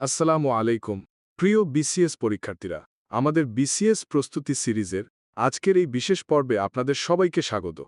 আসসালামু আলাইকুম। প্রিয় বিসিএস পরীক্ষার্থীরা, আমাদের বিসিএস প্রস্তুতি সিরিজের আজকের এই বিশেষ পর্বে আপনাদের সবাইকে স্বাগত।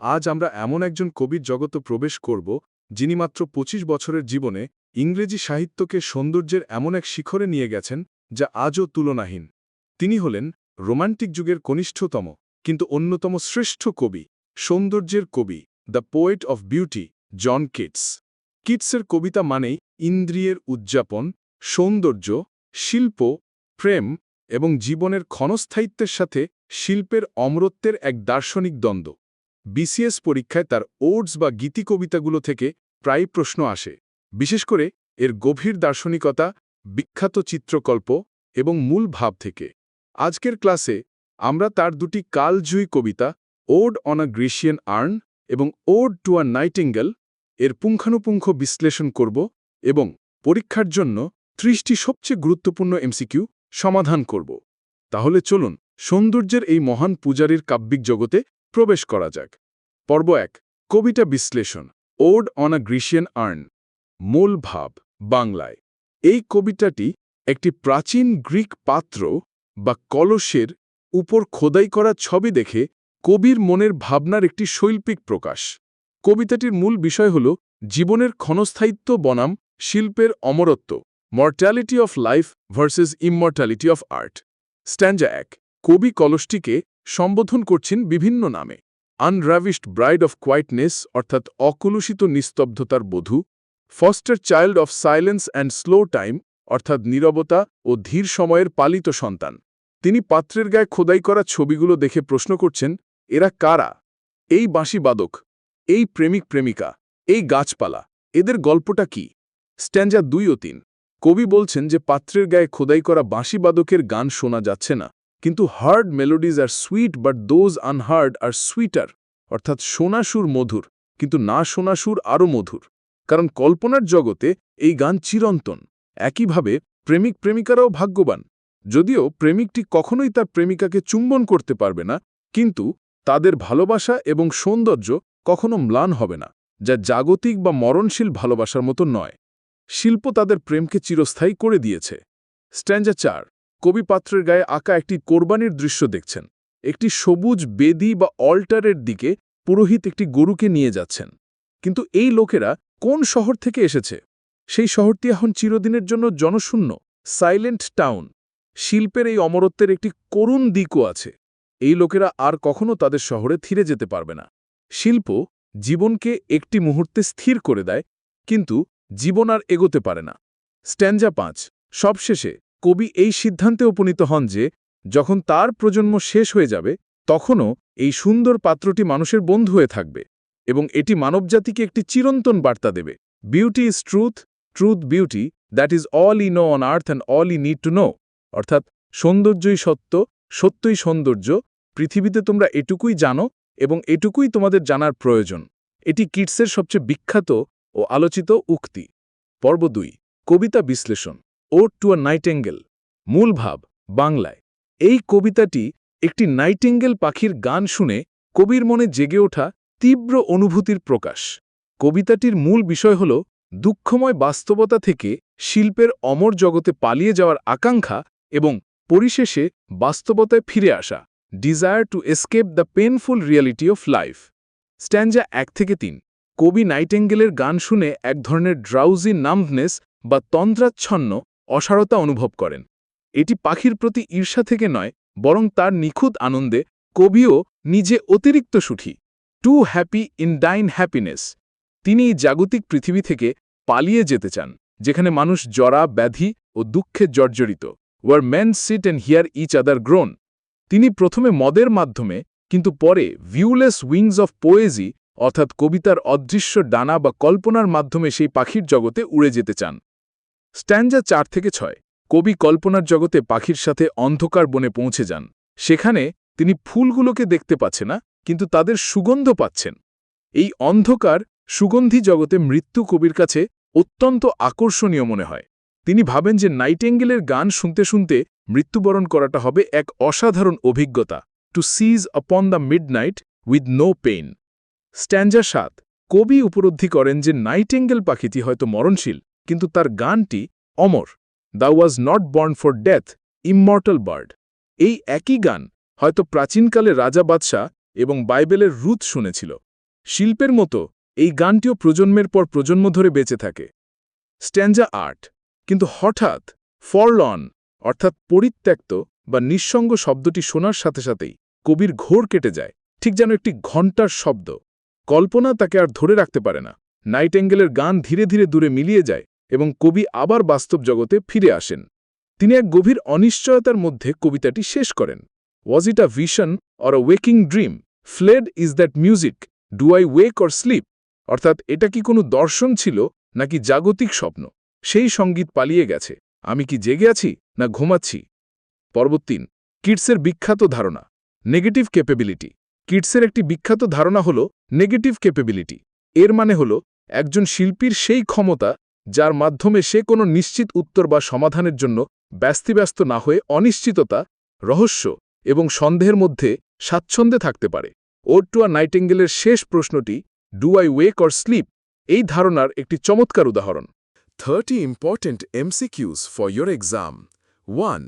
আজ আমরা এমন একজন কবির জগতে প্রবেশ করব, যিনি মাত্র ২৫ বছরের জীবনে ইংরেজি সাহিত্যকে সৌন্দর্যের এমন এক শিখরে নিয়ে গেছেন, যা আজও তুলনাহীন। তিনি হলেন রোমান্টিক যুগের কনিষ্ঠতম, কিন্তু অন্যতম শ্রেষ্ঠ কবি, সৌন্দর্যের কবি, the poet of beauty, John Keats. কিটসের কবিতা মানেই ইন্দ্রিয়ের উদযাপন সৌন্দর্য, শিল্প, প্রেম এবং জীবনের ক্ষণস্থায়িত্বের সাথে শিল্পের অমরত্বের এক দার্শনিক দ্বন্দ্ব। বিসিএস পরীক্ষায় তার ওডস বা গীতি কবিতাগুলো থেকে প্রায় প্রশ্ন আসে। বিশেষ করে এর গভীর দার্শনিকতা, বিখ্যাত চিত্রকল্প এবং মূল ভাব থেকে। আজকের ক্লাসে আমরা তার দুটি কালজয়ী কবিতা, ode on a Grecian urn এবং ওড টু আ নাইটিঙ্গেল, এর পুঙ্খানুপুঙ্খ বিশ্লেষণ করব এবং পরীক্ষার জন্য ত্রিশটি সবচেয়ে গুরুত্বপূর্ণ এমসিকিউ সমাধান করব। তাহলে চলুন সৌন্দর্যের এই মহান পূজারীর কাব্যিক জগতে প্রবেশ করা যাক। পর্ব এক, কবিতা বিশ্লেষণ ode on a Grecian urn মূল ভাব, বাংলায়। এই কবিতাটি একটি প্রাচীন গ্রিক পাত্র বা কলসের উপর খোদাই করা ছবি দেখে কবির মনের ভাবনার একটি শৈল্পিক প্রকাশ। কবিতাটির মূল বিষয় হল জীবনের ক্ষণস্থায়িত্ব বনাম শিল্পের অমরত্ব। Mortality of life versus immortality of art stanza এক. কবি কলসটিকে সম্বোধন করছেন বিভিন্ন নামে। আনরাভিশড ব্রাইড অফ কোয়াইটনেস অর্থাৎ অকলুষিত নিস্তব্ধতার বধূ। Foster child of silence and slow time অর্থাৎ নীরবতা ও ধীর সময়ের পালিত সন্তান। তিনি পাত্রের গায়ে খোদাই করা ছবিগুলো দেখে প্রশ্ন করছেন, এরা কারা? এই বাঁশিবাদক এই প্রেমিক প্রেমিকা? এই গাছপালা? এদের গল্পটা কি? স্ট্যান্ডা দুই ও তিন। কবি বলছেন যে পাত্রের গায়ে খোদাই করা বাঁশিবাদকের গান শোনা যাচ্ছে না। কিন্তু heard melodies R sweet, but those unheard are sweeter, অর্থাৎ সোনাসুর মধুর, কিন্তু না সোনাসুর আরও মধুর। কারণ কল্পনার জগতে এই গান চিরন্তন। একইভাবে প্রেমিক প্রেমিকারাও ভাগ্যবান। যদিও প্রেমিকটি কখনোই তার প্রেমিকাকে চুম্বন করতে পারবে না, কিন্তু তাদের ভালোবাসা এবং সৌন্দর্য কখনো ম্লান হবে না, যা জাগতিক বা মরণশীল ভালোবাসার মতো নয়। শিল্প তাদের প্রেমকে চিরস্থায়ী করে দিয়েছে। স্ট্যান্ডা চার, কবি পাত্রের গায়ে আঁকা একটি কোরবানির দৃশ্য দেখছেন। একটি সবুজ বেদি বা অল্টারের দিকে পুরোহিত একটি গরুকে নিয়ে যাচ্ছেন। কিন্তু এই লোকেরা কোন শহর থেকে এসেছে? সেই শহরটি এখন চিরদিনের জন্য জনশূন্য, সাইলেন্ট টাউন। শিল্পের এই অমরত্বের একটি করুণ দিকও আছে। এই লোকেরা আর কখনো তাদের শহরে থিরে যেতে পারবে না। শিল্প জীবনকে একটি মুহূর্তে স্থির করে দেয়, কিন্তু জীবন আর এগোতে পারে না। স্ট্যান্ডা পাঁচ। সবশেষে কবি এই সিদ্ধান্তে উপনীত হন যে, যখন তার প্রজন্ম শেষ হয়ে যাবে, তখনও এই সুন্দর পাত্রটি মানুষের বন্ধু হয়ে থাকবে এবং এটি মানবজাতিকে একটি চিরন্তন বার্তা দেবে। Beauty is truth truth beauty that is all ye know on earth and all ye need to know অর্থাৎ, সৌন্দর্যই সত্য, সত্যই সৌন্দর্য, পৃথিবীতে তোমরা এটুকুই জানো এবং এটুকুই তোমাদের জানার প্রয়োজন। এটি কিটসের সবচেয়ে বিখ্যাত ও আলোচিত উক্তি। পর্ব দুই, কবিতা বিশ্লেষণ ওট টু আ নাইটেঙ্গেল মূল ভাব, বাংলায়। এই কবিতাটি একটি নাইটেঙ্গেল পাখির গান শুনে কবির মনে জেগে ওঠা তীব্র অনুভূতির প্রকাশ। কবিতাটির মূল বিষয় হল দুঃখময় বাস্তবতা থেকে শিল্পের অমর জগতে পালিয়ে যাওয়ার আকাঙ্ক্ষা এবং পরিশেষে বাস্তবতায় ফিরে আসা desire to escape the painful reality of life stanza এক থেকে তিন। কবি নাইটেঙ্গেলের গান শুনে এক ধরনের ড্রাউজি নামভনেস বা তন্দ্রাচ্ছন্ন অসারতা অনুভব করেন। এটি পাখির প্রতি ঈর্ষা থেকে নয়, বরং তার নিখুঁত আনন্দে কবিও নিজে অতিরিক্ত সুখী। Too happy in thine happiness তিনি এই জাগতিক পৃথিবী থেকে পালিয়ে যেতে চান, যেখানে মানুষ জরা, ব্যাধি ও দুঃখে জর্জরিত where men sit and hear each other groan তিনি প্রথমে মদের মাধ্যমে, কিন্তু পরে ভিউলেস উইংস অফ পোয়েজি অর্থাৎ কবিতার অদৃশ্য ডানা বা কল্পনার মাধ্যমে সেই পাখির জগতে উড়ে যেতে চান। স্ট্যান্ডা চার থেকে ছয়। কবি কল্পনার জগতে পাখির সাথে অন্ধকার বনে পৌঁছে যান। সেখানে তিনি ফুলগুলোকে দেখতে পাচ্ছে না, কিন্তু তাদের সুগন্ধ পাচ্ছেন। এই অন্ধকার, সুগন্ধি জগতে মৃত্যু কবির কাছে অত্যন্ত আকর্ষণীয় মনে হয়। তিনি ভাবেন যে নাইটেঙ্গেলের গান শুনতে শুনতে মৃত্যুবরণ করাটা হবে এক অসাধারণ অভিজ্ঞতা। To cease upon the midnight with no pain stanza সাত। কবি উপলব্ধি করেন যে নাইটেঙ্গেল পাখিটি হয়তো মরণশীল, কিন্তু তার গানটি অমর। Thou wast not born for death immortal bird এই একই গান হয়তো প্রাচীনকালে রাজা বাদশাহ এবং বাইবেলের রুথ শুনেছিল। শিল্পের মতো এই গানটিও প্রজন্মের পর প্রজন্ম ধরে বেঁচে থাকে। স্ট্যাঞ্জা আর্ট কিন্তু হঠাৎ ফরলন অর্থাৎ পরিত্যক্ত বা নিঃসঙ্গ শব্দটি শোনার সাথে সাথেই কবির ঘোর কেটে যায়, ঠিক যেন একটি ঘণ্টার শব্দ। কল্পনা তাকে আর ধরে রাখতে পারে না। নাইটেঙ্গেলের গান ধীরে ধীরে দূরে মিলিয়ে যায় এবং কবি আবার বাস্তব জগতে ফিরে আসেন। তিনি এক গভীর অনিশ্চয়তার মধ্যে কবিতাটি শেষ করেন। Was it a vision or a waking dream fled is that music do I wake or sleep অর্থাৎ এটা কি কোনো দর্শন ছিল নাকি জাগতিক স্বপ্ন? সেই সংগীত পালিয়ে গেছে। আমি কি জেগে আছি না ঘুমাচ্ছি? পর্বত তিন কিডসের বিখ্যাত ধারণা নেগেটিভ ক্যাপেবিলিটি কিডসের একটি বিখ্যাত ধারণা হল নেগেটিভ ক্যাপেবিলিটি এর মানে হল, একজন শিল্পীর সেই ক্ষমতা যার মাধ্যমে সে কোনো নিশ্চিত উত্তর বা সমাধানের জন্য ব্যস্তিব্যস্ত না হয়ে অনিশ্চিততা, রহস্য এবং সন্দেহের মধ্যে স্বাচ্ছন্দ্যে থাকতে পারে ওটুয়া নাইটেঙ্গেলের শেষ প্রশ্নটি do I wake or sleep এই ধারণার একটি চমৎকার উদাহরণ 30 important MCQs for your exam. 1.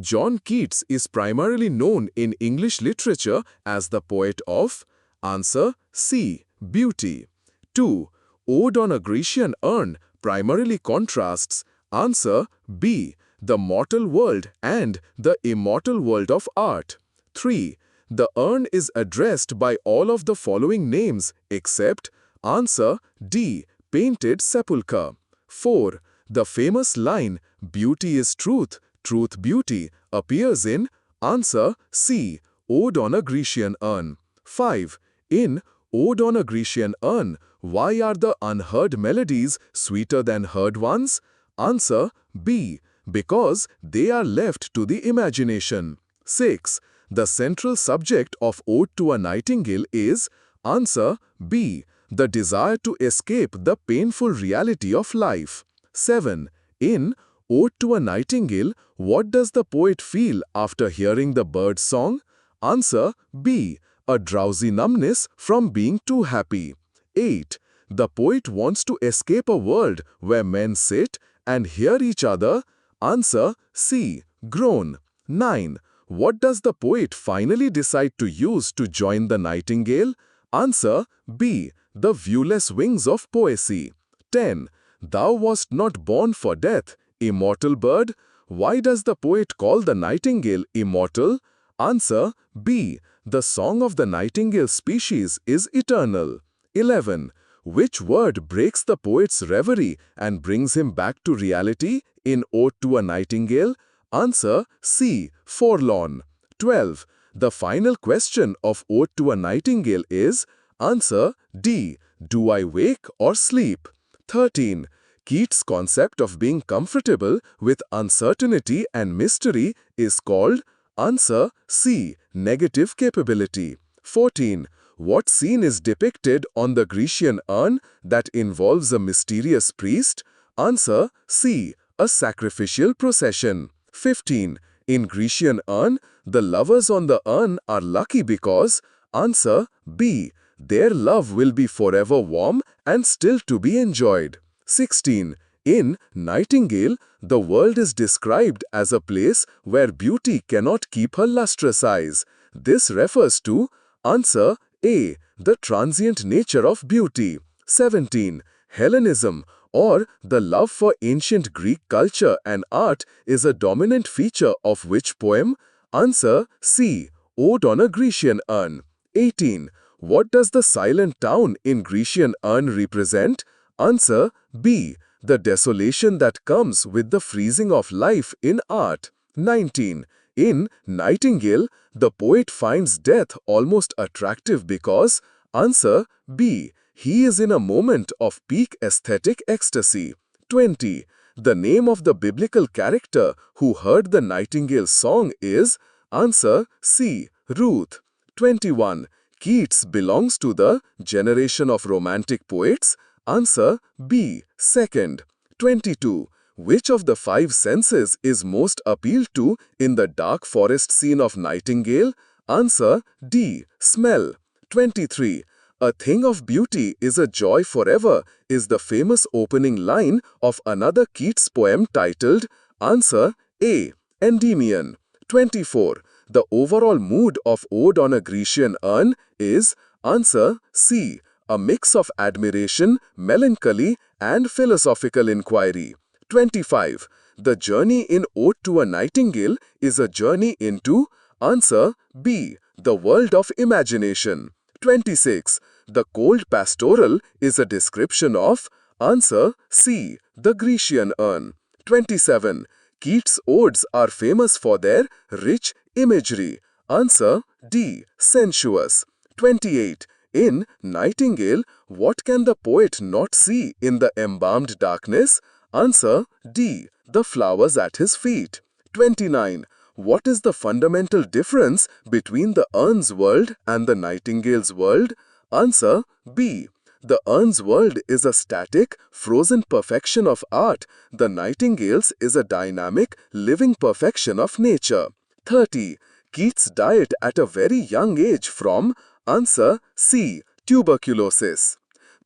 John Keats is primarily known in English literature as the poet of Answer C. Beauty. 2. Ode on a Grecian urn primarily contrasts Answer B. The mortal world and the immortal world of art. 3. The urn is addressed by all of the following names except Answer D. Painted sepulchre. 4. The famous line, Beauty is truth, truth beauty, appears in Answer C. Ode on a Grecian urn. 5. In Ode on a Grecian urn, why are the unheard melodies sweeter than heard ones? Answer B. Because they are left to the imagination. 6. The central subject of Ode to a Nightingale is Answer B. The desire to escape the painful reality of life. 7. In Ode to a Nightingale, what does the poet feel after hearing the bird's song? Answer B. A drowsy numbness from being too happy. 8. The poet wants to escape a world where men sit and hear each other. Answer C. Groan. 9. What does the poet finally decide to use to join the nightingale? Answer B. The viewless wings of poesy. 10. Thou wast not born for death, immortal bird. Why does the poet call the nightingale immortal? Answer B. The song of the nightingale species is eternal. 11. Which word breaks the poet's reverie and brings him back to reality in Ode to a Nightingale? Answer C. Forlorn. 12. The final question of Ode to a Nightingale is Answer D. Do I wake or sleep? 13. Keats' concept of being comfortable with uncertainty and mystery is called Answer C. Negative capability. 14. What scene is depicted on the Grecian urn that involves a mysterious priest? Answer C. A sacrificial procession. 15. In Grecian urn, the lovers on the urn are lucky because Answer B. Their love will be forever warm and still to be enjoyed. 16. In Nightingale, the world is described as a place where beauty cannot keep her lustrous eyes. This refers to Answer A. The transient nature of beauty. 17. Hellenism or the love for ancient Greek culture and art is a dominant feature of which poem? Answer C. Ode on a Grecian urn. 18. What does the silent town in Grecian urn represent? Answer B. The desolation that comes with the freezing of life in art. 19. In Nightingale, the poet finds death almost attractive because Answer B. He is in a moment of peak aesthetic ecstasy. 20. The name of the biblical character who heard the nightingale song is Answer C. Ruth. 21. Keats belongs to the generation of romantic poets. Answer B. Second. 22. Which of the five senses is most appealed to in the dark forest scene of Nightingale? Answer D. Smell. 23. A thing of beauty is a joy forever is the famous opening line of another Keats poem titled Answer A. Endymion. 24. The overall mood of Ode on a Grecian urn is Answer C. A mix of admiration, melancholy, and philosophical inquiry. 25. The journey in Ode to a Nightingale is a journey into Answer B. The world of imagination. 26. The cold pastoral is a description of Answer C. The Grecian urn. 27. Keats' odes are famous for their rich imagery. Answer D. Sensuous. 28. In Nightingale, what can the poet not see in the embalmed darkness? Answer D. The flowers at his feet. 29. What is the fundamental difference between the urn's world and the nightingale's world? Answer B. The urn's world is a static, frozen perfection of art. The nightingale's is a dynamic, living perfection of nature. 30. Keats died at a very young age from Answer সি tuberculosis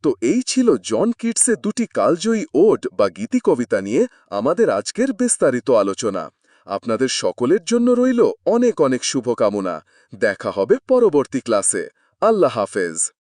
তো এই ছিল জন কিটসে দুটি কালজয়ী ode বা গীতি কবিতা নিয়ে আমাদের আজকের বিস্তারিত আলোচনা। আপনাদের সকলের জন্য রইল অনেক অনেক শুভকামনা। দেখা হবে পরবর্তী ক্লাসে। আল্লাহ হাফেজ।